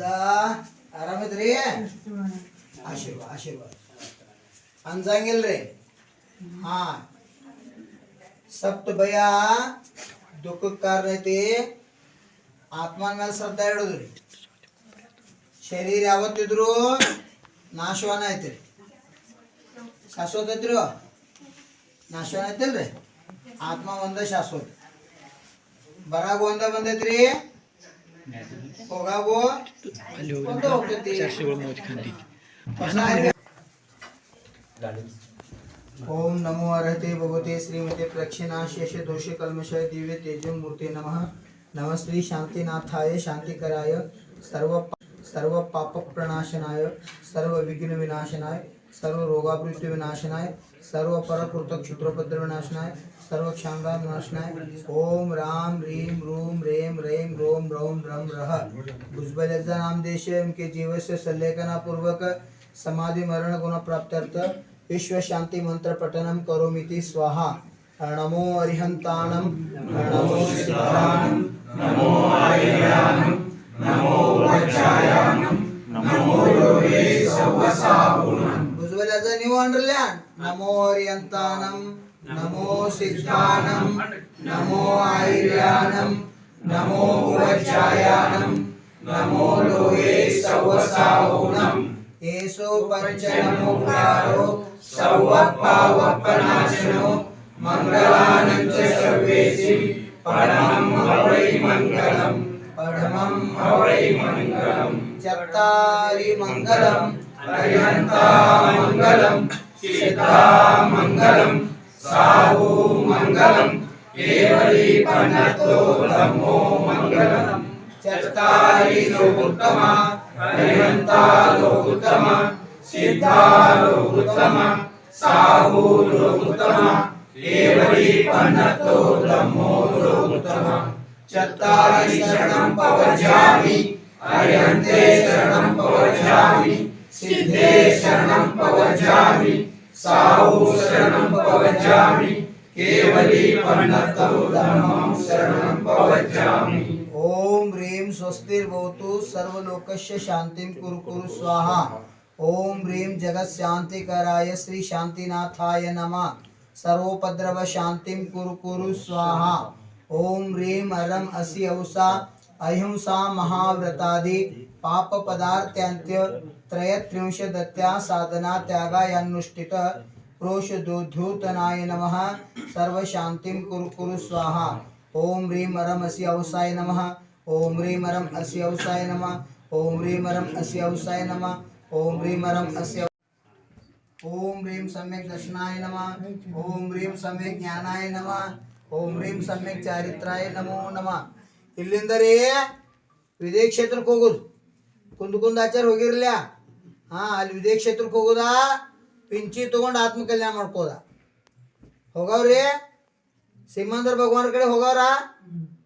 ಎಲ್ಲ ಆರಾಮಿದ್ರಿ ಆಶೀರ್ವಾದ ಆಶೀರ್ವಾದ ಅಂಜಂಗಿಲ್ರಿ ಹಾ ಸಪ್ತ ಭಯ ದುಃಖಕ್ಕೆ ಕಾರಣ ಐತಿ ಆತ್ಮನ ಮೇಲೆ ಶ್ರದ್ಧಾ ಇಡೋದ್ರಿ ಶರೀರ ಯಾವತ್ತಿದ್ರು ನಾಶವಾನ ಐತ್ರಿ ಶಾಶ್ವತ ಐತ್ರಿ ನಾಶವಾನ ಐತಿಲ್ರಿ ಆತ್ಮ ಒಂದ ಶಾಶ್ವತ ಬರಾಗ ಒಂದ ಬಂದೈತ್ರಿ ओम नमो अर्हते भगवते श्रीमते प्रक्षिणाशेष दोष कलमश दिव्य तेज मूर्ति नम। नमः श्री शांतिनाथाय, शांतिकराय, सर्व सर्व पाप प्रणाशनाय सर्व विघ्न विनाशनाय सर्व रोगावृत्ति विनाशनाय सर्व पर क्षुद्रपद्र विनाशनाय सर्व क्षांगा विनाशनाय ओम राम रीम रूम रेम रेम रोम रौम रम रह भुजबलजा नाम देश उनके जीव से सल्लेखना पूर्वक समाधि मरण गुण प्राप्त्यर्थ विश्व शांति मंत्र पठनम करोमिति स्वाहा नमो अरिहंताणम नमो सिद्धाणम नमो आर्याणम नमो वज्रायाणम नमो लोहे सवसागुणम बुजवल्याचा ನೀವು ಅಂದ್ರಲ್ಲ ನಮೋ నమో సిద్ధానం నమో ఐర్యానం నమో ఉపచాయానం నమో లోయే సర్వసాహూనం ఏసో పంచనముఖారో సర్వపావప్పనాశనో మంగళానం చ సర్వేసి పరమం హవై మంగళం. పరమం హవై మంగళం. చత్తారి మంగళం అయంతా మంగళం సీతా మంగళం. సాగు మంగళం. కేవలి పన్నతో మంగళం చత్తారి ఉత్తమ హరివంతాలో ఉత్తమ సిద్ధాలో ఉత్తమ సాహులో ఉత్తమ కేవలి పన్నతో ఉత్తమ. చత్తారి శరణం పవజామి హరిహంతే శరణం పవజామి సిద్ధే శరణం పవజామి साहु शरणं पवजामि केवली पन्नतो धम्मं शरणं पवजामि ओम ह्रीं स्वस्तिर्भवतु सर्वलोकस्य शान्तिं कुरु कुरु स्वाहा। ओम ह्रीं जगत् शान्तिकराय श्री शान्तिनाथाय नमः। सर्वोपद्रव शान्तिं कुरु कुरु स्वाहा। ओम ह्रीं अरम असि औसा अहिंसा महाव्रतादि। पाप पदार्थांत्य त्रयत्रिंशदत्या साधना त्यागायानुष्ठित प्रोषदोद्धूतनाय नमः सर्वशान्तिं कुरु कुरु स्वाहा ओम ह्रीं अरम असि औसाय नमः ओम ह्रीं अरम असि औसाय नमः ओम ह्रीं अरम असि औसाय नमः ओम ह्रीं अरम असि ओम ह्रीं सम्यक् दर्शनाय नमः ओम ह्रीं सम्यक् ज्ञानाय नमः ಓಂ ಹ್ರೀಂ ಸಮ್ಯಕ್ ಚಾರಿತ್ರಾಯ ನಮೋ ನಮಃ ಇಲ್ಲಿಂದ ರೀ ವಿದೇಶ ಕ್ಷೇತ್ರಕ್ಕೆ ಹೋಗುದು ಕುಂದ ಕುಂದಾಚಾರ ಹೋಗಿರ್ಲ ಹಾ ಅಲ್ಲಿ ವಿದೇಶ ಕ್ಷೇತ್ರಕ್ಕೆ ಹೋಗುದಾ ಪಿಂಚಿ ತಗೊಂಡು ಆತ್ಮ ಕಲ್ಯಾಣ ಮಾಡ್ಕೋದ ಹೋಗವ್ರಿ ಸಿಮಂದರ್ ಭಗವಾನ್ ಕಡೆ ಹೋಗವ್ರ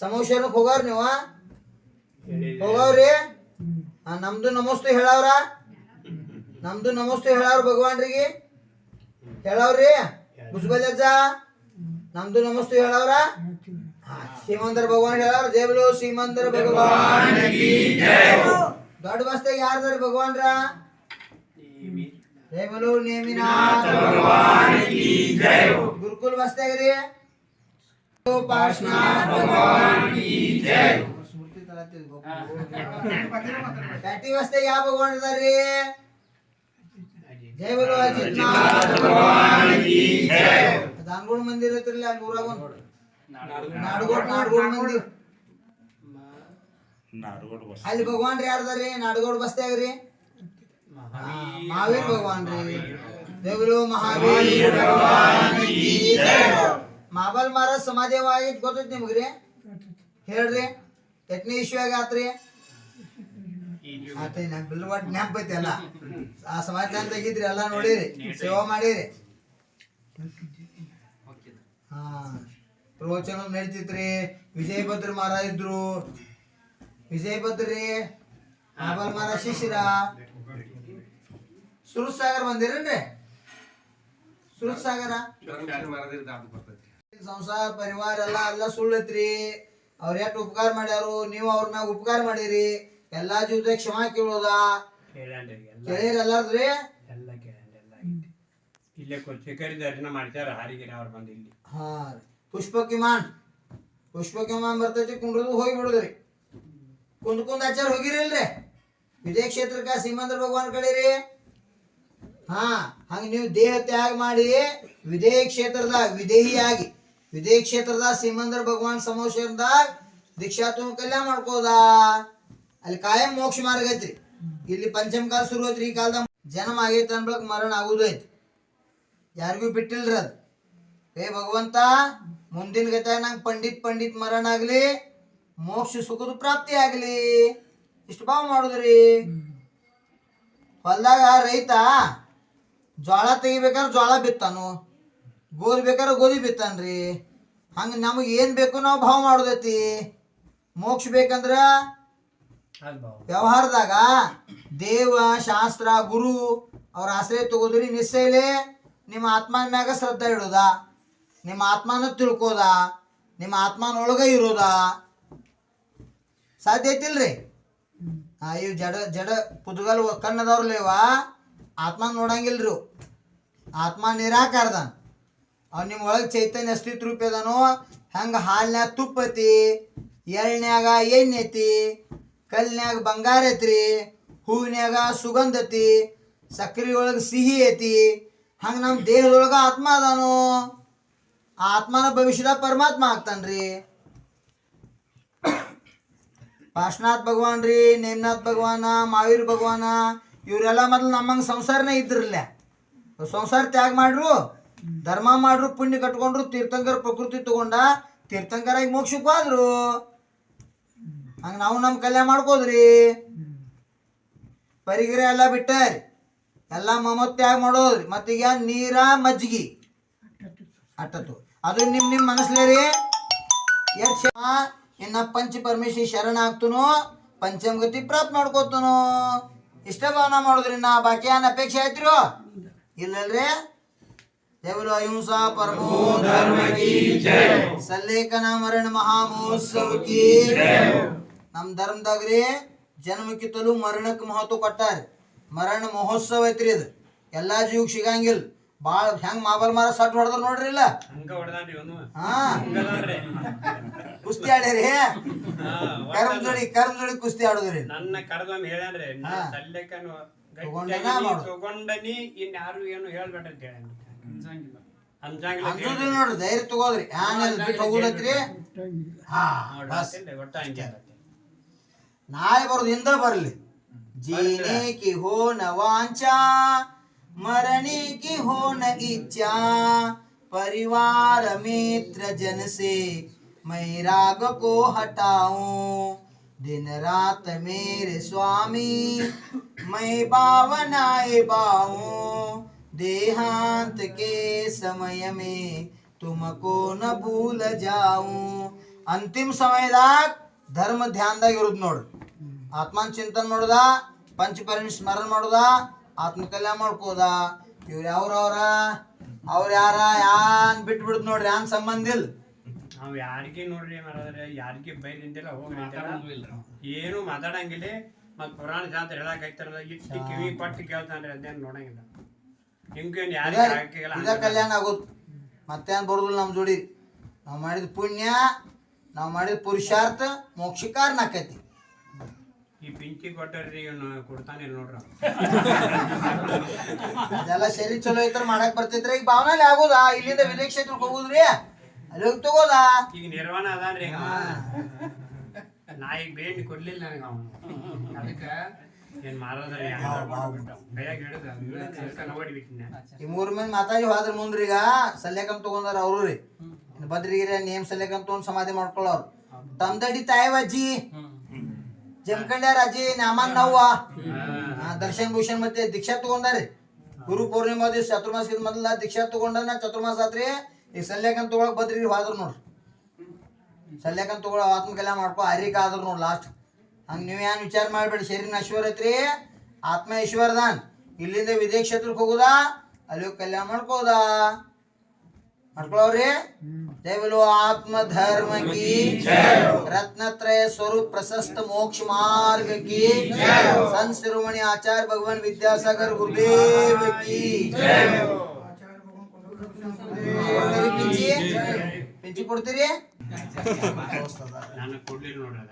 ಸಮೋಶನಕ್ಕೆ ಹೋಗವ್ರ ನೀವು ಹೋಗವ್ರಿ ಹಾ ನಮ್ದು ನಮಸ್ತೆ ಹೇಳವ್ರ ನಮ್ದು ನಮಸ್ತೆ ಹೇಳವ್ರ ಭಗವಾನ್ರಿಗೆ ಹೇಳವ್ರಿ ಬುಜ್ಬಲ್ಲಜ್ಜ ನಮ್ದು ನಮಸ್ತೆ ಹೇಳವ್ರ ಶ್ರೀಮಂತರ ಭಗವಾನ್ ಹೇಳವ್ರ ಜೈ ಬಲೋ ಶ್ರೀಮಂತರ ಭಗವಾನ್ ದೊಡ್ಡ ಬಸ್ತಾಗ ಯಾರ್ದಾರ ಭಗವಾನ್ರ ಜೈ ಬಲೋ ನೇಮಿನಾಥ್ ಗುರುಕುಲ್ ಬಸ್ತಾಗ ರೀ ಪಾರ್ಶ್ವನಾಥ್ ಭಗವಾನ್ ಸ್ಮೃತಿ ತರತ್ತಿದ್ ಪ್ಯಾಟಿ ಬಸ್ತಾಗ ಯಾವ ಭಗವಾನ್ ಇದಾರ್ರಿ ಜೈ ಬಲೋ ಅಜಿತ್ನಾಥ್ ದಾನಗೋಡ್ ಮಂದಿರ ಐತ್ರಲ್ಲ ಅಲ್ಲಿ ಊರಾಗ ಒಂದು ನಾಡಗೋಡ್ ನಾಡಗೋಡ್ ಮಂದಿರ ಅಲ್ಲಿ ಭಗವಾನ್ ರೀ ಯಾರ್ದಾರಿ ನಾಡಗೋಡ್ ಬಸ್ತ್ಯಾಗ ರೀ ಮಹಾವೀರ್ ಭಗವಾನ್ ರೀ ದೇವರು ಮಹಾವೀರ್ ಭಗವಾನ್ ಕಿ ಜೈ. ಮಾಬಲ್ ಮಹಾರಾಜ್ ಸಮಾಧಿ ಆಗಿದ್ ಗೊತ್ತೈತಿ ನಿಮ್ಗ್ರಿ ಹೇಳ್ರಿ ಎಟ್ನೇ ಇಶ್ಯೂ ಆತ್ರಿ ಆತ ನೆನಪಿಲ್ಲ ಒಟ್ಟು ನೆನಪೈತಿ ಎಲ್ಲ ಆ ಸಮಾಜ ತೆಗಿದ್ರಿ ಎಲ್ಲ ನೋಡಿರಿ ಸೇವಾ ಮಾಡಿರಿ ಹಾ ಪ್ರವಚನ ನಡೀತಿತ್ರಿ ವಿಜಯಭದ್ರ ಮಹಾರಾಜ್ ಇದ್ರು ವಿಜಯಭದ್ರ ರೀ ಆಬಲ್ ಮಹಾರಾಜ್ ಶಿಶಿರ ಸುರತ್ ಸಾಗರ್ ಬಂದಿರೇನ್ರಿ? ಸುರತ್ ಸಾಗರ ಸಂಸಾರ ಪರಿವಾರ ಎಲ್ಲ ಎಲ್ಲ ಸುಳ್ಳತ್ರಿ. ಅವ್ರ ಎಷ್ಟು ಉಪಕಾರ ಮಾಡ್ಯಾರು ನೀವು ಅವ್ರ ಮ್ಯಾಗ ಉಪಕಾರ ಮಾಡಿರಿ. ಎಲ್ಲಾ ಜೀವದ ಕ್ಷಮಾ ಕೇಳೋದ? ಕೇಳಿರಿ ಎಲ್ಲಾರ್ದ್ರಿ? ಇಲ್ಲೇ ದರ್ಶನ ಮಾಡ್ತಾರ ಹಾರಿಗಿರಿ ಅವ್ರು ಬಂದು ಇಲ್ಲಿ. ಹಾ. ಪುಷ್ಪ ಕಿಮಾನ್ ಪುಷ್ಪ ಕಿಮಾನ್ ಬರ್ತೈತಿ ಕುಂಡ್ರದು ಹೋಗಿ ಬಿಡುದ್ರಿ. ಕುಂದ್ ಕುಂದ್ ಆಚಾರ ಹೋಗಿರಿಲ್ರಿ? ವಿಜಯ ಕ್ಷೇತ್ರಕ್ಕ ಸೀಮಂದ್ರ ಭಗವಾನ್ ಕಡೆ ರೀ ಹಾ, ಹಂಗ ನೀವು ದೇಹ ತ್ಯಾಗ ಮಾಡಿ ವಿದೇಹ ಕ್ಷೇತ್ರದಾಗ ವಿದೇಹಿಯಾಗಿ ವಿದೇಹ ಕ್ಷೇತ್ರದ ಸಿಮಂದ್ರ ಭಗವಾನ್ ಸಮೋಷದಾಗ ದೀಕ್ಷಾ ಕಲ್ಯಾಣ ಮಾಡ್ಕೋದ? ಅಲ್ಲಿ ಕಾಯಂ ಮೋಕ್ಷ ಮಾರ್ಗ ಐತ್ರಿ. ಇಲ್ಲಿ ಪಂಚಮ ಕಾಲ ಶುರು ಐತ್ರಿ, ಈ ಕಾಲದ ಜನ್ಮ ಆಗೈತೆ ಅನ್ಬಳಕ್ ಮರಣ ಆಗುದು ಐತಿ ಯಾರಿಗೂ ಬಿಟ್ಟಿಲ್ರಿ ಅದು. ಏ ಭಗವಂತ, ಮುಂದಿನ ಗತ ನಂಗೆ ಪಂಡಿತ್ ಪಂಡಿತ್ ಮರಣ ಆಗ್ಲಿ, ಮೋಕ್ಷ ಸುಖದ ಪ್ರಾಪ್ತಿ ಆಗ್ಲಿ, ಇಷ್ಟು ಭಾವ ಮಾಡುದ್ರಿ. ಹೊಲ್ದಾಗ ರೈತ ಜ್ವಾಳ ತೆಗಿಬೇಕಾದ್ರೆ ಜ್ವಾಳ ಬಿತ್ತಾನು. ಗೋಧಿ ಬೇಕಾದ್ರೆ ಗೋಧಿ ಬಿತ್ತಾನ್ರಿ. ಹಂಗ ನಮಗೆ ಏನ್ ಬೇಕು ನಾವು ಭಾವ ಮಾಡೋದೈತಿ. ಮೋಕ್ಷ ಬೇಕಂದ್ರ ವ್ಯವಹಾರದಾಗ ದೇವ ಶಾಸ್ತ್ರ ಗುರು ಅವ್ರ ಆಶ್ರಯ ತಗೋದ್ರಿ ನಿಸ್ಸೈಲೆ ನಿಮ್ಮ ಆತ್ಮನ ಮ್ಯಾಗ ಶ್ರದ್ಧೆ ಇಡೋದ. ನಿಮ್ಮ ಆತ್ಮನ ತಿಳ್ಕೋದ. ನಿಮ್ಮ ಆತ್ಮನೊಳಗ ಇರೋದ. ಸಾಧ್ಯ ಐತಿಲ್ರಿ? ಆ ಇವ್ ಜಡ ಜಡ ಪುದ್ಗಲ್ ಕಣ್ಣದವ್ರಲೇವ ಆತ್ಮ ನೋಡಂಗಿಲ್ರಿ. ಆತ್ಮ ನಿರಾಕಾರದಾನ. ಅವ್ನು ನಿಮ್ಮ ಒಳಗೆ ಚೈತನ್ಯ ಅಸ್ತಿತ್ವ ರೂಪ ಹಂಗೆ ಹಾಲ್ನ್ಯಾಗ ತುಪ್ಪತಿ ಎಳ್ನ್ಯಾಗ ಎಣ್ಣೆ ಐತಿ ಕಲ್ನ್ಯಾಗ ಬಂಗಾರ ಐತ್ರಿ, ಹೂವಿನ್ಯಾಗ ಸುಗಂಧ ಐತಿ, ಸಕ್ರಿ ಒಳಗೆ ಸಿಹಿ ಐತಿ, ಹಂಗ ನಮ್ಮ ದೇಹದೊಳಗ ಆತ್ಮ ಅದಾನೋ, ಆತ್ಮನ ಭವಿಷ್ಯದಾಗ ಪರಮಾತ್ಮ ಆಗ್ತಾನ್ರಿ. ಪಾರ್ಶ್ವನಾಥ್ ಭಗವಾನ್ ರೀ ನೇಮನಾಥ್ ಭಗವಾನ, ಮಾವೀರ್ ಭಗವಾನ ಇವರೆಲ್ಲ ಮೊದಲು ನಮ್ಮಂಗೆ ಸಂಸಾರನೇ ಇದ್ರಲ್ಲ ಸಂಸಾರ ತ್ಯಾಗ ಮಾಡ್ರು, ಧರ್ಮ ಮಾಡ್ರು, ಪುಣ್ಯ ಕಟ್ಕೊಂಡ್ರು, ತೀರ್ಥಂಕರ ಪ್ರಕೃತಿ ತಗೊಂಡ, ತೀರ್ಥಂಕರಾಗಿ ಮೋಕ್ಷಕ್ಕೂ ಹೋದ್ರು. ಹಂಗೆ ನಾವು ನಮ್ಮ ಕಲ್ಯಾಣ ಮಾಡ್ಕೋದ್ರಿ. ಪರಿಗಿರ ಎಲ್ಲ ಬಿಟ್ಟಾರಿ. ಎಲ್ಲ ಮಮತ್ ತ್ಯಾಗ ಮಾಡೋದ್ರಿ. ಮತ್ತೀಗ ನೀರ ಮಜ್ಜಿಗೆ ಅಟ್ಟತ್ತು. ಅದು ನಿಮ್ ನಿಮ್ ಮನಸ್ಲೇರಿ ಯಕ್ಷ ಇನ್ನ ಪಂಚ ಪರಮೇಶ್ವರಿ ಶರಣ ಆಗ್ತನು ಪಂಚಮಗತಿ ಪ್ರಾಪ್ತ ಮಾಡ್ಕೋತನು. ಇಷ್ಟ ಭಾವನ ಮಾಡುದ್ರಿ ನಾ ಬಾಕಿ ಏನ್ ಅಪೇಕ್ಷೆ ಆಯ್ತಿರೋ? ಇಲ್ಲಲ್ರಿ? ದೇವರು ಅಹಿಂಸಾ ಪರಮೋ ಧರ್ಮ ಕಿ ಸಲ್ಲೇಖನ ಮರಣ ಮಹಾಮಹೋತ್ಸವ ಕಿ ನಮ್ ಧರ್ಮದಾಗ್ರಿ ಜನ್ಮಕ್ಕಿತ್ತಲೂ ಮರಣಕ್ಕೆ ಮಹತ್ವ ಕೊಟ್ಟಾರ. ಮರಣ ಮಹೋತ್ಸವ ಐತ್ರಿ ಇದು. ಎಲ್ಲಾ ಜೀವಕ್ಕೆ ಸಿಗಂಗಿಲ್ಲ. ಭಾಳ ಹೆಂಗ್ ಮಾಬಲ್ ಮಾರ ಸಟ್ ಹೊಡೆದ್ರ ನೋಡ್ರಿ ಇಲ್ಲ? ಹಾ. ಕುಸ್ತಿ ಆಡ್ಯಾರಿ? ಕರ್ಮ ಜೋಡಿ ಕರ್ಮ ಜೋಡಿ ಕುಸ್ತಿ ಆಡುದ್ರಿ? ನನ್ನ ಕರ್ದಮ್ ಹೇಳ್ಯಾನ್ರಿ ತಲ್ಲೆಕನು ತಗೊಂಡನಿ ಇನ್ಯಾರು ಏನು ಹೇಳ್ಬೇಡ ಅಂತ ಹೇಳ್ಯಾನ ನೋಡ್ರಿ ಧೈರ್ಯ ತಗೋದ್ರಿ. ಆಮೇಲೆ ಹಾ ನಾಯಿ ಬರೋದು ಹಿಂದ ಬರಲಿ. ಜೀನೆ ಕಿ ಹೋ ನ ವಾಂಚಾ ಕಿ ಹೋ ನ ಇಚ್ಛಾ ಪರಿವಾರ ಮಿತ್ರ ಜನಸೇ मैं राग को हटाऊं दिन रात मेरे स्वामी मैं बावनाए बाऊं देहांत के समय में तुमको न भूल जाऊं ಅಂತಿಮ ಸಮಯದಾಗ ಧರ್ಮ ಧ್ಯಾನದಾಗ ಇರೋದು ನೋಡ್ರಿ ಆತ್ಮನ್ ಚಿಂತನೆ ಮಾಡೋದ ಪಂಚಪರಿಣಿ ಸ್ಮರಣ ಮಾಡೋದ ಆತ್ಮ ಕಲ್ಯಾಣ ಮಾಡ್ಕೋದ ಇವ್ರು ಯಾವ್ರವ್ರ ಅವ್ರ ಯಾರ ಯಾನ್ ಬಿಟ್ಟು ಬಿಡುದ್ ನೋಡ್ರಿ ಯಾನ್ ಸಂಬಂಧ ಇಲ್ಲ ನಾವ್ ಯಾರಿಗೆ ನೋಡ್ರಿ ಮಾಡಿದ್ರೆ ಯಾರಿಗೆ ಬೈಲಿಂದಿಲ್ಲ ನಿಂತಿಲ್ಲ ಹೋಗಿ ಏನು ಮಾತಾಡಂಗಿಲ್ಲ. ಮತ್ ಪುರಾಣ ಶಾಂತ ಹೇಳಕ್ ಐತಾರಲ್ಲ ಇಟ್ಟು ಕಿವಿ ಪಟ್ಟು ಕೇಳ್ತಾನ್ರಿ ಅದೇನು ನೋಡಂಗಿಲ್ಲ. ಹಿಂಗೇನ್ ಯಾರಿಗೆ ಹಾಕಿಲ್ಲ ಕಲ್ಯಾಣ ಆಗೋದು. ಮತ್ತೇನ್ ಬರುದಿಲ್ಲ ನಮ್ ಜೋಡಿ. ನಾವ್ ಮಾಡಿದ ಪುಣ್ಯ ನಾವ್ ಮಾಡಿದ ಪುರುಷಾರ್ಥ ಮೋಕ್ಷ ಕಾರಣ ಆಕೈತಿ. ಈ ಪಿಂಚಿ ಕೊಟ್ಟರಿ ಇವನು ಕೊಡ್ತಾನೆ ನೋಡ್ರ. ಅದೆಲ್ಲ ಶರೀರ ಚಲೋ ಐತ್ರ ಮಾಡಕ್ ಬರ್ತೈತ್ರಿ ಈಗ ಭಾವನಲ್ಲಿ ಆಗೋದಾ? ಇಲ್ಲಿಂದ ವಿದೇಶ ಕ್ಷೇತ್ರಕ್ಕೆ ಹೋಗುದ್ರಿ? ಅಲ್ಲಿ ತಗೋದಾ? ಈಗ ನಿರ್ವಾಣ ಅದಾನ್ರಿ ನಾ ಈಗ ಬೇಣಿ ಕೊಡ್ಲಿಲ್ಲ ನನಗ ಅವನು. ಅದಕ್ಕ ಏನ್ ಮಾರೋದ್ರಿ ಕೈಯಾಗ ಹಿಡಿದ ನೋಡಿಬಿಟ್ಟಿನ ಈ ಮೂರ್ ಮಂದಿ ಮಾತಾಡಿ ಹೋದ್ರ ಮುಂದ್ರಿ ಈಗ. ಸಲ್ಯಕಂ ತಗೊಂಡಾರ ಅವರು ರೀ. ಬದ್ರಿಗಿರಿ ನೇಮ್ ಸಲ್ಯಕಂ ತಗೊಂಡ್ ಸಮಾಧಿ ಮಾಡ್ಕೊಳ್ಳೋರು ತಂದಡಿ ತಾಯವ್ವಜ್ಜಿ ಜಮಖಂಡ್ಯಾರ ಅಜ್ಜಿ ನಾಮನ್ ನವ್ವ. ದರ್ಶನ್ ಭೂಷಣ್ ಮತ್ತೆ ದೀಕ್ಷಾ ತಗೊಂಡಾರಿ. ಗುರು ಪೂರ್ಣಿಮಾ ದಿವಸ ಚತುರ್ಮಾಸ ಮೊದಲ ದೀಕ್ಷಾ ತಗೊಂಡ ಚತುರ್ಮಾಸ ಆತ್ರಿ. ಈಗ ಸಲ್ಯಾಕಂತ ತೊಗೊಳಕ್ ಬದ್ರಿ ಹೋದ್ರು ನೋಡ್ರಿ. ಸಲ್ಯಾಕಂತ ತೊಗೊಳ ಆತ್ಮಕಲ್ಯ ಮಾಡ್ಕೊ ಹರಿಕ ಆದ್ರು ನೋಡ್ ಲಾಸ್ಟ್ ಹಂಗೆ ನೀವು ಏನು ವಿಚಾರ ಮಾಡಬೇಡಿ ಶರೀರ ಐಶ್ವರ್ ಐತ್ರಿ? ಆತ್ಮ ಈಶ್ವರದಾನ್ ಇಲ್ಲಿಂದ ವಿದೇಶ ಕ್ಷೇತ್ರಕ್ಕೆ ಹೋಗುದಾ? ಅಲ್ಲಿ ಕಲ್ಯಾಣ ಮಾಡ್ಕೋದಾ? ಮಾಡ್ಕೊಳವ್ರಿ? ದೇವಲು ಆತ್ಮ ಧರ್ಮ ಕಿ ರತ್ನತ್ರಯ ಸ್ವರೂಪ ಪ್ರಶಸ್ತ ಮೋಕ್ಷ ಮಾರ್ಗ ಕಿ ಸಂತ ಶಿರೋಮಣಿ ಆಚಾರ್ಯ ಭಗವಾನ್ ವಿದ್ಯಾಸಾಗರ್ ಗುರುದೇವ ಕಿ ಪಿಂಚಿ ಕೊಡ್ತೀರಿ? ನಾನು ಕೊಡ್ಲಿಲ್ಲ ನೋಡ್ರಿ